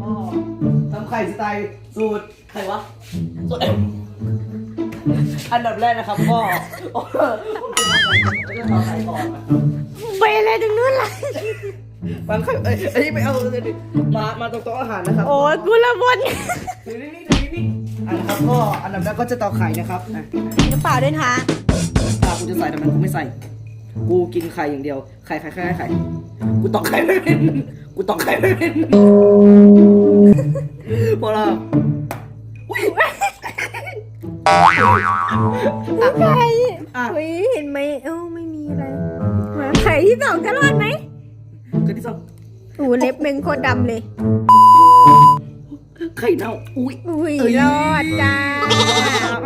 ก็ทำไข่สไตล์สูตรใครวะสูตรเอ็มอันดับแรกนะครับก็โอ้โหจะต่อไข่ก่อนนะไปอะไรตรงนู้นล่ะฟังไข่เอ้ยอันนี้ไม่เอาเลยดิมามาตรงโต๊ะอาหารนะครับโอ้ยกูละบนถือนี่ถือนี่อันนะครับก็อันดับแรกก็จะต่อไข่นะครับอะน้ำเปล่าด้วยนะคะตากูจะใส่แต่มันกูไม่ใส่ กูกินไข่อย่างเดียว ไข่ไข่ไข่ไข่ กูตอกไข่ไม่เป็น กูตอกไข่ไม่เป็นพอแล้วอุ้ยไข่อะเฮ้ยเห็นไหมเอ้าไม่มีอะไรมาไข่ที่สองจะรอดไหมเกิดที่สองโอ้เล็บเมงโคตรดำเลย ไข่เน่าอุ้ย อุ้ยเอ้ย รอดจ้า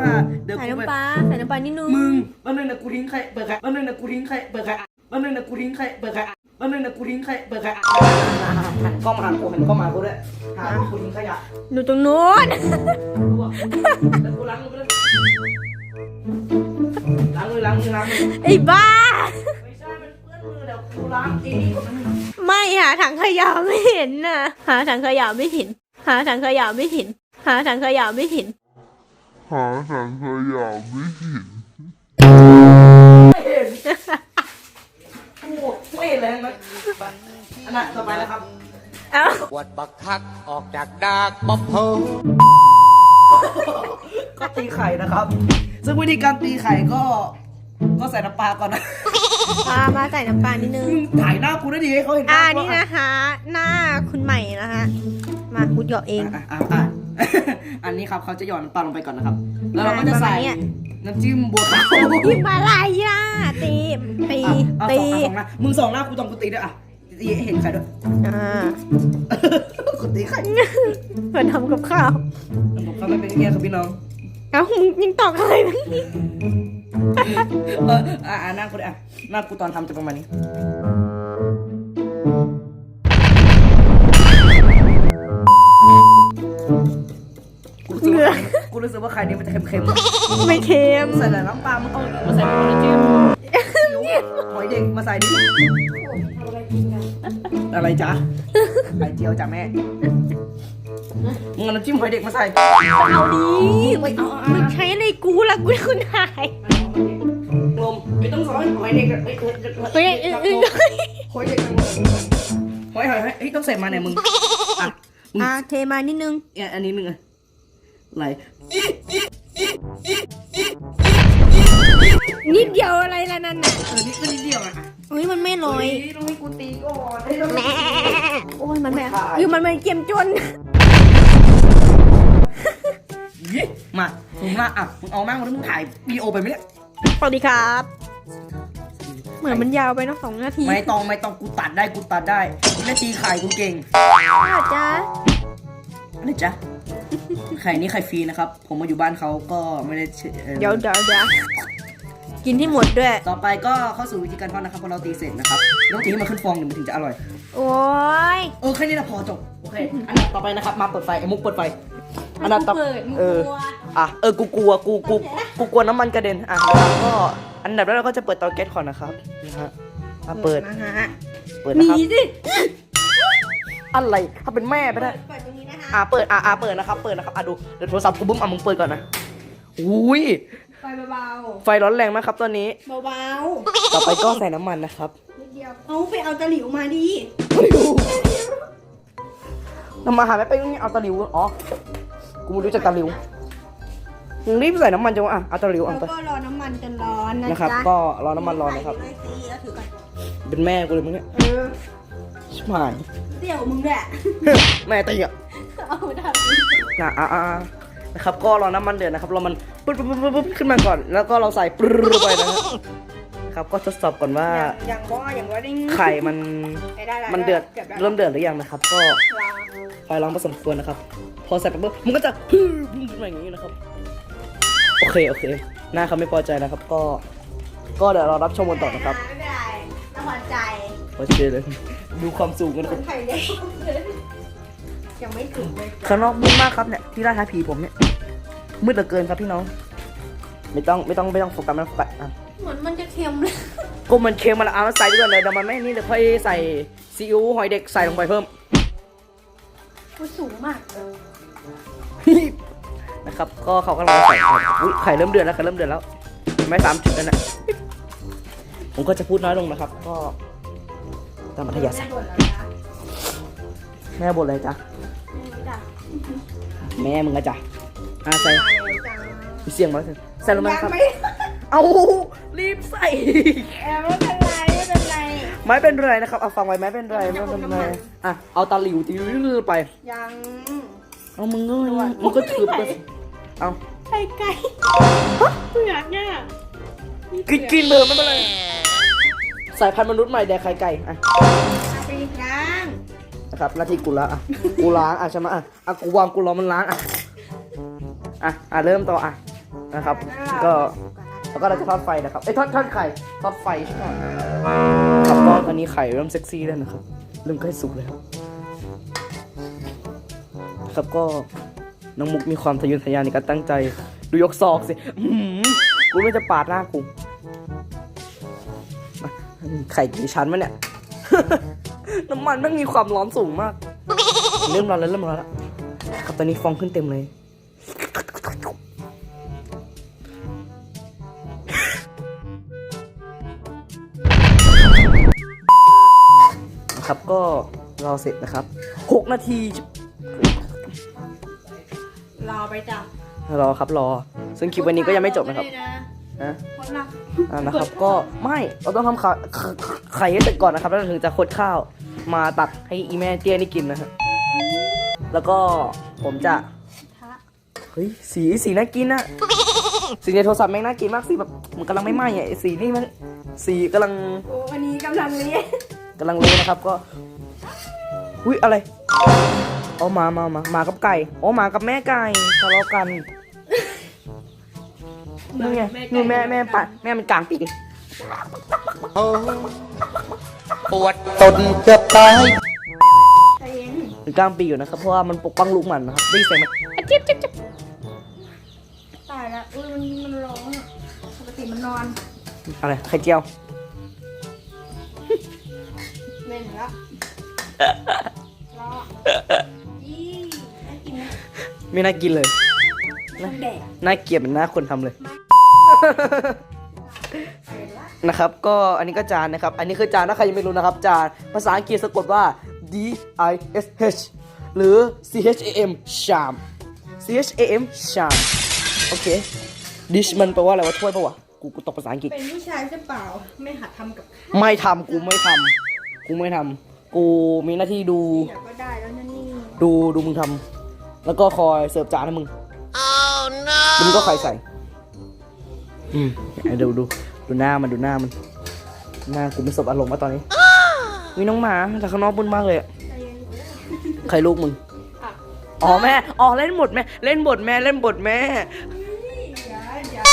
อะเดี๋ยวใส่กูไปน้ำปลาใส่น้ำปลานิดนึงมึงแป๊บนึงนะกูทิ้งไข่เปิดไข่แป๊บนึงนะกูทิ้งไข่เปิดไข่แป๊บนึงนะกูทิ้งไข่เปิดไข่แป๊บนึงนะกูทิ้งไข่เปิดไข่หันกล้องมาหากูหันกล้องมาหากูด้วยหากูทิ้งขยะดูตรงนู้นรู้อะแล้วกูล้างมือไปเลยล้างมือล้างมือล้างมือไอ้บ้า ไม่ใช่มันเปื้อนมือเดี๋ยวกูล้างเอง ไม่หาถังขยะไม่เห็นน่ะ หาถังขยะไม่เห็น หาถังขยะไม่เห็น หาถังขยะไม่เห็น หาทางขยะไม่เห็นไม่เห็นโอ้ไม่เห็นเลยนะอันนั้นต่อไปแล้วครับเอ้าปวดบักคักออกจากดากบ๊อบเพอก็ตีไข่นะครับ ซึ่งวิธีการตีไข่ก็ ก็ใส่น้ำปลาก่อนนะมามาใส่น้ำปลานิดนึงมึงถ่ายหน้ากูได้ดีให้เขาเห็นหอ่าน้ากูนี่นะคะ หน้าคุณใหม่นะคะ มากูหยอกเอง อะอะอะอันนี้ครับเขาจะหย่อนน้ำปลาลงไปก่อนนะครับ แล้วเราก็จะใส่ประมาณเนี้ย น้ำจิ้มบัวขาวพิมพ์อะไรล่ะตีตีอะเอาตีสองอะสองหน้ามึงสองหน้ากูต้องกูตีด้วยอะตีให้เห็นไข่ด้วย อ่ากูตีไข่เพื่อทำกับข้าวผมก็ไม่เป็นอย่างเงี้ยครับพี่น้อง เอ้ามึงยังตอกอะไรไหมเอออะอะหน้ากูด้วยอะหน้ากูตอนทำจะประมาณนี้ รู้สึกว่าไข่นี้มันจะเค็มๆไม่เค็มใส่แต่น้ำปลามึงเอามาใส่ในน้ำจิ้มหอยเด็กมาใส่ดิอะไรจ๊ะไข่เจียวจ้ะแม่มึงเอาน้ำจิ้มหอยเด็กมาใส่เอาดีไม่เอามึงใช้อะไรกูล่ะกูคุณหายงมไม่ต้องสอนหอยเด็กอะเฮ้ยเอ้ยเอ้ยเอ้ยหอยเด็กหอยหอยหอยเฮ้ยต้องใส่มาเนี่ยมึงอะมึงอะเทมานิดนึงเนี่ยอันนี้มึงอะ ไหลนิดเดียวอะไรล่ะนั่นน่ะเออนี่ก็นิดเดียวอะเฮ้ยมันไม่ลอยต้องให้กูตีก่อนให้ต้องแม่โอ้ยมันไม่ไม่ขายเออมันไม่เกียมจนยี่มามึงมาอะมึงเอามากมึงถ่ายวีดีโอไปไหมเนี่ยสวัสดีครับ เหมือนมันยาวไปเนอะสองนาที ไม่ต้องไม่ต้องกูตัดได้กูตัดได้กูได้ตีไข่กูเก่งอาจ้าอะไรจ๊ะ ไข่นี้ไข่ฟรีนะครับ ผมมาอยู่บ้านเขาก็ไม่ได้เชื่ออ่อเดี๋ยวเดี๋ยวเดี๋ยวกินที่หมดด้วย ต่อไปก็เข้าสู่วิธีการทอดนะครับพอเราตีเสร็จนะครับต้องตีให้มันขึ้นฟองหนึ่งมันถึงจะอร่อย โอ้ยเออแค่นี้นะพอจบโอเคอันดับต่อไปนะครับมาเปิดไฟไอ้มุกเปิดไฟอันดับต่อมึงเปิดมึงเอกอลัวอะเออกูกลัวกูกูกูกลัวน้ำมันกระเด็นอะแล้วก็อันดับแรกเราก็จะเปิดเตาแก๊สก่อนนะครับนะฮะอะเปิดนะฮะเปิดหนะนีครับสิอะไรถ้าเป็นแม่ไปได้เปิดตรงนี้นะคะ อะเปิดอะอะเปิดนะครับ เปิดนะครับอะดู เดี๋ยวโทรศัพท์กูบุ้มอะมึงเปิดก่อนนะ อุ้ย ไฟเบาไฟร้อนแรงมากครับตอนนี้ ๆเบาต่อไปก็ใส่น้ำมันนะครับๆนิดเดียวเอาไปเอาตะหลิวมาดิน้ำมันหายไปไปนี่เอาตะหลิว อ๋อ กูไม่รู้จักตะหลิวมึงรีบใส่น้ำมันจังวะอะเอาตะหลิวแล้เอาวไป ก็รอน้ำมันจนร้อนนะนะครับ จ๊ะก็รอน้ำมันร้อนนะครับ ใส่เลยสิแล้วถือก่อนเป็นแม่กูเลยมึงเนี่ยเออชิบหายเดี๋ยวมึงแหละ แม่ตีอะ เอาดับนะอะอะอะนะครับ ก็รอน้ำมันเดือดนะครับรอมันปึ๊บปึ๊บปึ๊บปึ๊บขึ้นมาก่อน แล้วก็เราใส่ปรึ๊ดไปนะครับครับ ก็ทดสอบก่อนว่าอย่างว่าอย่างว่าดิ้งไข่มันได้แล้วมันเดือดกืบแล้วเริ่มเดือดหรือยังนะครับ ก็วางไฟร้อนพอสมควรนะครับ พอใส่ไปปุ๊บมันก็จะพึ่งขึ้นมาอย่างนี้นะครับ โอเคโอเคหน้าเขาไม่พอใจนะครับ ก็ ก็เดี๋ยวเรารับชมกันต่อนะครับไม่เป็นไรต้องพอใจโอเคเลยดูความสูงกันนะครับไข่เล็ก ยังไม่ถึงเลยข้างนอกมืดมากครับเนี่ยที่ร้านทาผีผมเนี่ยมืดเหลือเกินครับพี่น้อง ไม่ต้องไม่ต้องไม่ต้องโฟกัสไม่ต้องโฟกัสอะเหมือนมันจะเค็มเลยก็มันเค็มมาแล้วเอาใส่ไปก่อนเลยเดี๋ยวมันไม่นี่เดี๋ยวค่อยใส่ซีอิ๊วหอยเด็กใส่ลงไปเพิ่มมันสูงมากนะครับก็เขากำลังใส่ไข่อุ๊ยไข่เริ่มเดือดแล้วไข่เริ่มเดือดแล้วไม่สามจุดแล้วนะผมก็จะพูดน้อยลงนะครับ ก็ตามมัธยาศัยแม่บ่นอะไรจ๊ะ แม่มึงอะจ๊ะอ่าใส่มีเสียงมาใส่ลงมาครับ เอารีบใส่แอบไม่เป็นไรไม่เป็นไรไม่เป็นไรนะครับเอาฟังไว้ไม่เป็นไรไม่เป็นไรอะเอาตาหลิวตีไป ยังเอามึงก็มึงก็ถือไปเอาไข่ไก่เปลือกเนี่ยกินกินเบอร์ไม่เป็นไรสายพันธุ์มนุษย์ใหม่แดกไข่ไก่อะเอาไปล้าง นะครับหน้าที่กูละอะกูล้างอะใช่ไหมอะอะกูวางกูรอมันล้างอะอะอะเริ่มต่ออะนะครับ ก็แล้วก็เราจะทอดไฟนะครับเอ้ทอดทอดไข่ทอดไฟใช่ไหมครับก็ตอนนี้ไข่เริ่มเซ็กซี่แล้วนะครับเริ่มใกล้สุกแล้วครับก็น้องมุกมีความทะเยอทะยานในการตั้งใจดูยกศอกสิกูไม่จะปาดหน้ากูไข่กี่ชั้นวะเนี่ย น้ำมันแมันมีความร้อนสูงมาก เริ่มร้อนแล้วเริ่มร้อนแล้วครับตอนนี้ฟองขึ้นเต็มเลยนะครับก็รอเสร็จนะครับ 6 นาที รอไปจ้ะรอครับรอ ซึ่งคลิปวันนี้ก็ยังไม่จบนะครับนะเพราะเราอ่านะครับก็ไม่เราต้องทำไข่ไข่ให้เสร็จก่อนนะครับแล้วถึงจะคดข้าว มาตักให้อีแม่เตี้ยนี่กินนะฮะ แล้วก็ผมจะ เฮ้ย สีสีน่ากินอะสีในโทรศัพท์แม่งน่ากินมากสีแบบมันกำลังไม่ไหม้อะไอ้สีนี่มันสีกำลังโอ้วันนี้กำลังเลี้ยงกำลังเลยนะครับก็อุ้ยอะไรเอามามามามากับไก่โอ้มากับแม่ไก่ทะเลาะกันนี่ไงนี่แม่แม่ปะแม่มันกลางปีกเออ ปวดตนเกือบตายใจเย็นมันกลางปีกอยู่นะครับ เพราะว่ามันปกป้องลูกมันนะครับได้ยินเสียงไหมอะจิ๊บจิ๊บจิ๊บตายแล้วอุ้ยมันมันร้องอะปกติมันนอนอะไรไข่เจียวเล่นแล้วรอยี่น่ากินไหมไม่น่ากินเลย มันแดกน่าเกลียดเหมือนหน้าคนทำเลย นะครับก็อันนี้ก็จานนะครับ อันนี้คือจานถ้าใครยังไม่รู้นะครับ จานภาษาอังกฤษสะกดว่า D I S H หรือ C H A M sham C H A M sham โอเค dish มันแปลว่าอะไรวะถ้วยปะวะกูกูตกภาษาอังกฤษ เป็นผู้ชายใช่เปล่า ไม่หัดทำกับข้าวไม่ทำกูไม่ทำกูไม่ทำกูมีหน้าที่ดู เดี๋ยวก็ได้แล้วนะนี่ดูดูมึงทำแล้วก็คอยเสิร์ฟจานให้มึงมึงก็คอยใส่ อืมเอาดูดู ดูหน้ามันดูหน้ามัน หน้ากูไม่สบอารมณ์มาตอนนี้มีน้องหมาจากข้างนอกบุญมากเลยอะใจเย็นใครลูกมึงอะอ๋อแม่ อ๋อเล่นบทแม่ เล่นบทแม่ เล่นบทแม่อย่าอย่า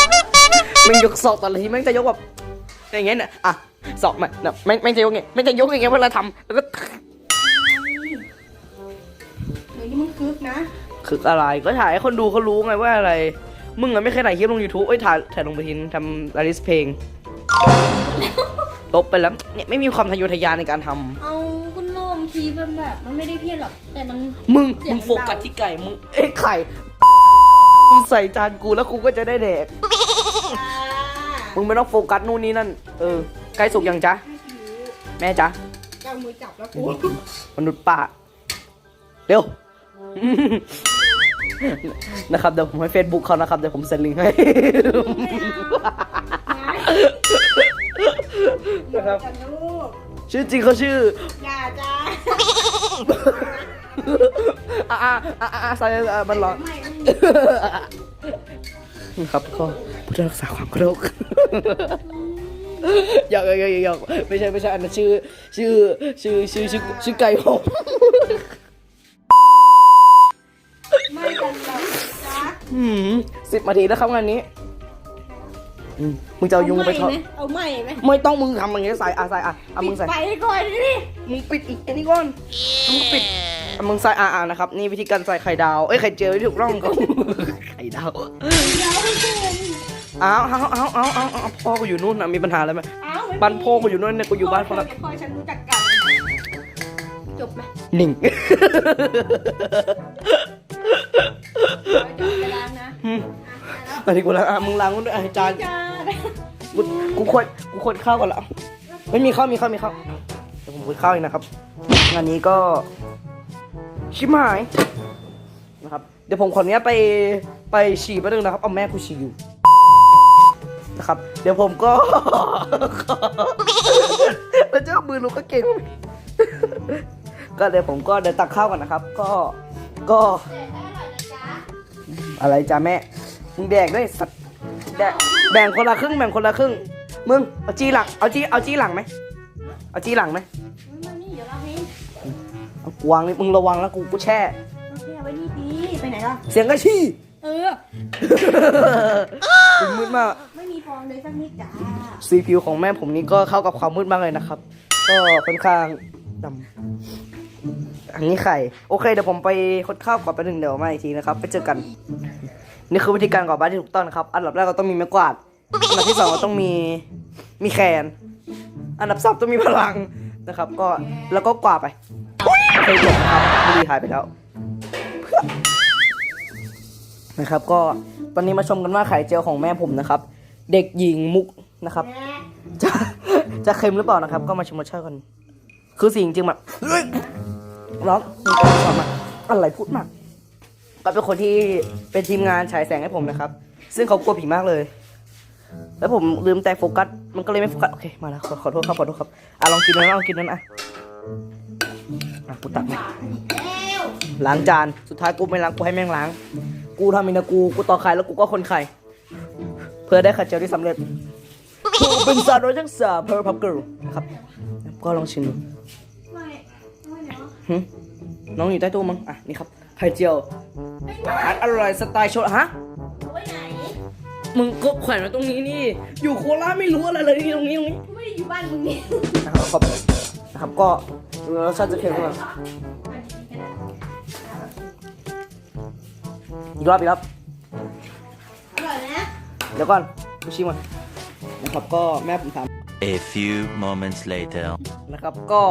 มึงยกศอกแต่ละทีแม่งจะยกแบบอย่างเงี้ยน่ะอะศอกมาน่ะแม่งแม่งจะยกอย่างเงี้ยแม่งจะยกอย่างเงี้ยเวลาทำแล้วก็เดี๋ยวนี้มึงคึกนะคืออะไรก็ถ่ายให้คนดูเขารู้ไงว่าอะไร มึงอะไม่เคยถ่ายคลิปลง YouTube เอ้ยถ่ายถ่ายลงไปทินทำอาริสเพลง ลบไปแล้วเนี่ยไม่มีความทะเยอทะยานในการทำเอาคุณลงทีมันแบบ มันไม่ได้เพี้ยนหรอก แต่มัน มึงเสียงมึงโฟกัสเบาที่ไก่มึงเอ้ยไข่มึงใส่จานกูแล้วกูก็จะได้แดกมึงไม่ต้องโฟกัสนู่นนี่นั่นเออใกล้สุกยังจ๊ะแม่จ๊ะเอามือจับแล้วกูมนุษย์ป้าเร็ว นะครับเดี๋ยวผมให้เฟซบุ๊กเขานะครับเดี๋ยวผมเซ็นลิงก์ให้นะ ครับจันลูกชื่อจริงเขาชื่อ อย่าจ้าอ่าอ่าอ่าอ่าใส่อ่ามันรอไม่ไม่ครับก็ผู้รักษาความเคารพหยอกหยอกหยอกหยอกไม่ใช่ไม่ใช่อันนั้นชื่อชื่อชื่อชื่อชื่อชื่อไก่ผมไม่กันหรอกจ้า สิบนาทีแล้วครับงานนี้ อืมมึงจะเอายุงไปทอดเอาไม่ไหมไม่ต้องมึงทำอย่างงี้ใส่อะใส่อะอะมึงใส่ไปก่อนดิมึงปิดอีกอันนี้ก่อนมึงปิดอะมึงใส่อะอะนะครับนี่วิธีการใส่ไข่ดาวเอ้ยไข่เจียวที่ถูกต้องก็ไข่ดาวเดี๋ยวให้กูอ้าวอ้าวอ้าวอ้าวอ้าวอ้าวพ่อกูอยู่นู่นนะมีปัญหาอะไรไหมอ้าวไม่มีบ้านพ่อกูอยู่นู่นเนี่ยกูอยู่บ้านคนละเดี๋ยวพ่อฉันรู้จักกันจบไหมนิ่ง อะอันนี้กูล้างอะมึงล้างมันด้วยอะจานจ้ากูกูควรกูควรข้าวก่อนละไม่มีข้าวมีข้าวมีข้าวเดี๋ยวผมคุยข้าวเองนะครับงานนี้ก็ชิบหายนะครับ เดี๋ยวผมขออนุญาตไปไปฉี่แป๊บนึงนะครับ เอาแม่กูฉี่อยู่นะครับ เดี๋ยวผมก็แล้วเจ้ามือลูกก็เก่งก็เดี๋ยวผมก็เดินตักข้าวก่อนนะครับ ก็ก็ อะไรจ้าแม่ มึงแดกด้วยสัตว์แดกแบ่งคนละครึ่งแบ่งคนละครึ่ง มึงเอาจีหลังเอาจีเอาจีหลังไหมเอาจีหลังไหมมานี่เดี๋ยวเราให้เอาวางนี่มึงระวังแล้วกูกูแช่โอเคเอาไว้นี่ดีไปไหนล่ะ เสียงกระชี่เออ มึงมืดมาก ไม่มีฟองเลยสักนิดจ้าสีผิวของแม่ผมนี่ก็เข้ากับความมืดมากเลยนะครับ ก็ค่อนข้างดำอันนี้ไข่ โอเคเดี๋ยวผมไปคดข้าวก่อนไปหนึ่งเดี๋ยวมาอีกทีนะครับ ไปเจอกัน นี่คือวิธีการก่อบ้านที่ถูกต้องนะครับอันดับแรกเราต้องมีไม้กวาดอันดับที่สองเราต้องมีมีแขน อันดับสามต้องมีพลังนะครับ ก็แล้วก็กวาดไปเคจบนะครับบุรีหายไปแล้วนะครับ ก็ตอนนี้มาชมกันว่าไข่เจียวของแม่ผมนะครับ เด็กหญิงมุกนะครับจะจะเค็มหรือเปล่านะครับ ก็มาชมรสชาติกันคือสิ่งจริงแบบร้องมีคนสอนมาอะไรพูดมาก ก็เป็นคนที่เป็นทีมงานฉายแสงให้ผมนะครับ ซึ่งเขากลัวผีมากเลย แล้วผมลืมแต่โฟกัส มันก็เลยไม่โฟกัส โอเค มาแล้ว ขอขอโทษครับ ขอโทษครับ อะ ลองกินนั้นลองกินนั้นอะ อะ กูตักมาล้างจาน สุดท้ายกูไม่ล้าง กูให้แม่งล้าง กูทำเองนะกู กูต่อไข่แล้วกูก็คนไข่ เพื่อได้ไข่เจียวที่สำเร็จกูเป็นสาวน้อยทั้งสามเพอร์พับเกิลครับ ก็ลองชิมดูไม่ไม่เนาะหึน้องอยู่ใต้ตู้มั้ง อะ นี่ครับ ไข่เจียวอาหารอร่อยสไตล์โชว์ฮะเอาไว้ไหน มึงก็แขวนไว้ตรงนี้นี่ อยู่โคราชไม่รู้อะไรเลยนี่ตรงนี้ตรงนี้กูไม่ได้อยู่บ้านมึงนี่นะครับขอบนะครับก็รสชาติจะเค็มกว่าอีกรอบอีกรอบอร่อยนะเดี๋ยวก่อนกูชิมก่อนนะครับก็แม่ผมถาม A few moments later. นะครับก็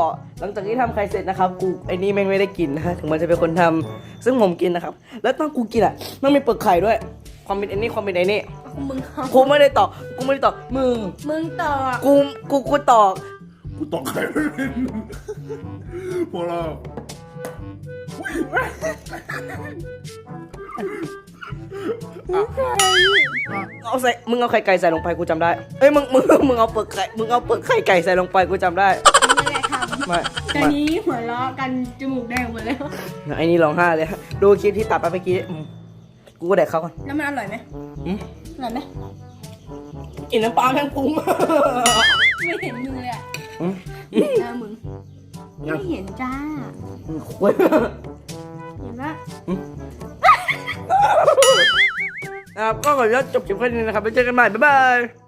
หลังจากที่ทำไข่เสร็จนะครับ กูไอ้นี่แม่งไม่ได้กินนะฮะถึงมันจะเป็นคนทำซึ่งผมกินนะครับ แล้วตอนกูกินอะมันมีเปลือกไข่ด้วย ความเป็นไอ้นี่ความเป็นไอ้นี่มึงเอากูไม่ได้ตอกกูไม่ได้ตอกมึงมึงต่อกูกูกูตอกกูตอกไข่ไม่เป็นพอแล้ว เอาใส่ มึงเอาไข่ไก่ใส่ลงไปกูจำได้ เอ้ยมึงมึงมึงเอาเปลือกไข่มึงเอาเปลือกไข่ไก่ใส่ลงไปกูจำได้นี่แหละทำไม่ตอนไม่นี้หัวเราะกันจมูกแดงหมดแล้ว ไอ้นี่ร้องไห้เลยฮะดูคลิปที่ตัดไปเมื่อกี้อืมกูก็แดกเขาก่อนแล้วมันอร่อยไหมอืมอร่อยไหมกินน้ำปลาแมงพุงไม่เห็นมึงเลยอะอืมเห็นหน้ามึงไม่เห็นจ้าเว้ยเห็นปะ นะครับก็ขออนุญาตจบคลิปแค่นี้นะครับไปเจอกันใหม่บ๊ายบาย